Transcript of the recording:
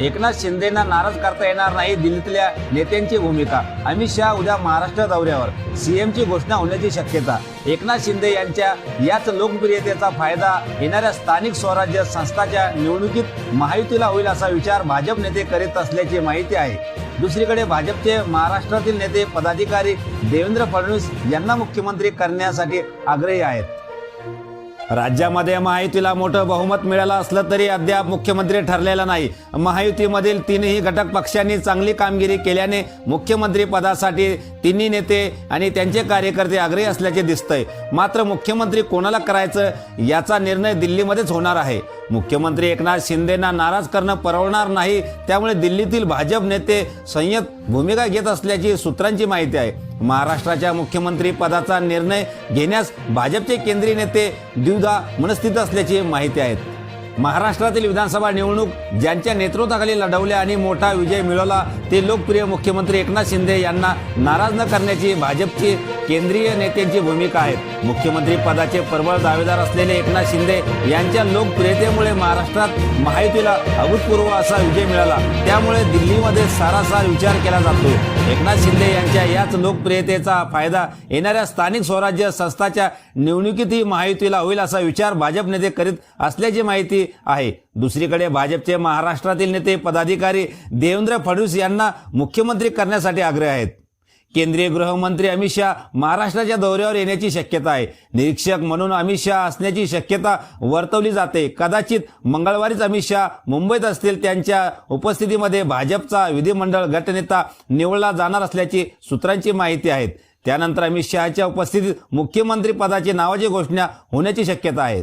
एकनाथ शिंदेना नाराज करता येणार नाही दिल्लीतल्या नेत्यांची भूमिका. अमित शहा उद्या महाराष्ट्र दौऱ्यावर. सीएमची घोषणा होण्याची शक्यता. एकनाथ शिंदे यांच्या याच लोकप्रियतेचा फायदा येणाऱ्या स्थानिक स्वराज्य संस्थाच्या निवडणुकीत महायुतीला होईल असा विचार भाजप नेते करीत असल्याची माहिती आहे. दुसरीकडे भाजपचे महाराष्ट्रातील नेते पदाधिकारी देवेंद्र फडणवीस यांना मुख्यमंत्री करण्यासाठी आग्रही आहेत. राज्यामध्ये महायुतीला मोठं बहुमत मिळालं असलं तरी अद्याप मुख्यमंत्री ठरलेला नाही. महायुतीमधील तीनही घटक पक्षांनी चांगली कामगिरी केल्याने मुख्यमंत्री पदासाठी तिन्ही नेते आणि त्यांचे कार्यकर्ते आग्रही असल्याचे दिसतंय. मात्र मुख्यमंत्री कोणाला करायचं याचा निर्णय दिल्लीमध्येच होणार आहे. मुख्यमंत्री एकनाथ शिंदेना नाराज करणं परवडणार नाही त्यामुळे दिल्लीतील भाजप नेते संयत भूमिका घेत असल्याची सूत्रांची माहिती आहे. महाराष्ट्राच्या मुख्यमंत्री पदाचा निर्णय घेण्यास भाजपचे केंद्रीय नेते द्विधा मनस्थित असल्याची माहिती आहे महाराष्ट्रातील विधानसभा निवडणूक ज्यांच्या नेतृत्वाखाली लढवल्या आणि मोठा विजय मिळवला ते लोकप्रिय मुख्यमंत्री एकनाथ शिंदे यांना नाराज न करण्याची भाजपची केंद्रीय नेत्यांची भूमिका आहे. मुख्यमंत्री पदाचे प्रबळ दावेदार असलेले एकनाथ शिंदे यांच्या लोकप्रियतेमुळे महाराष्ट्रात महायुतीला अभूतपूर्व असा विजय मिळाला. त्यामुळे दिल्लीमध्ये सारासार विचार केला जातो. एकनाथ शिंदे यांच्या याच लोकप्रियतेचा फायदा येणाऱ्या स्थानिक स्वराज्य संस्थाच्या निवडणुकीतही महायुतीला होईल असा विचार भाजप नेते करीत असल्याची माहिती आहे. दुसरीकडे भाजपचे महाराष्ट्रातील नेते पदाधिकारी देवेंद्र फडणवीस यांना मुख्यमंत्री करण्यासाठी आग्रह आहेत. केंद्रीय गृहमंत्री अमित शहा महाराष्ट्राच्या दौऱ्यावर येण्याची शक्यता आहे. निरीक्षक म्हणून अमित शहा असण्याची शक्यता वर्तवली जाते. कदाचित मंगळवारीच अमित शहा मुंबईत असतील त्यांच्या उपस्थितीमध्ये भाजपचा विधिमंडळ गटनेता निवडला जाणार असल्याची सूत्रांची माहिती आहे त्यानंतर अमित शहाच्या उपस्थितीत मुख्यमंत्री पदाची नावाची घोषणा होण्याची शक्यता आहे.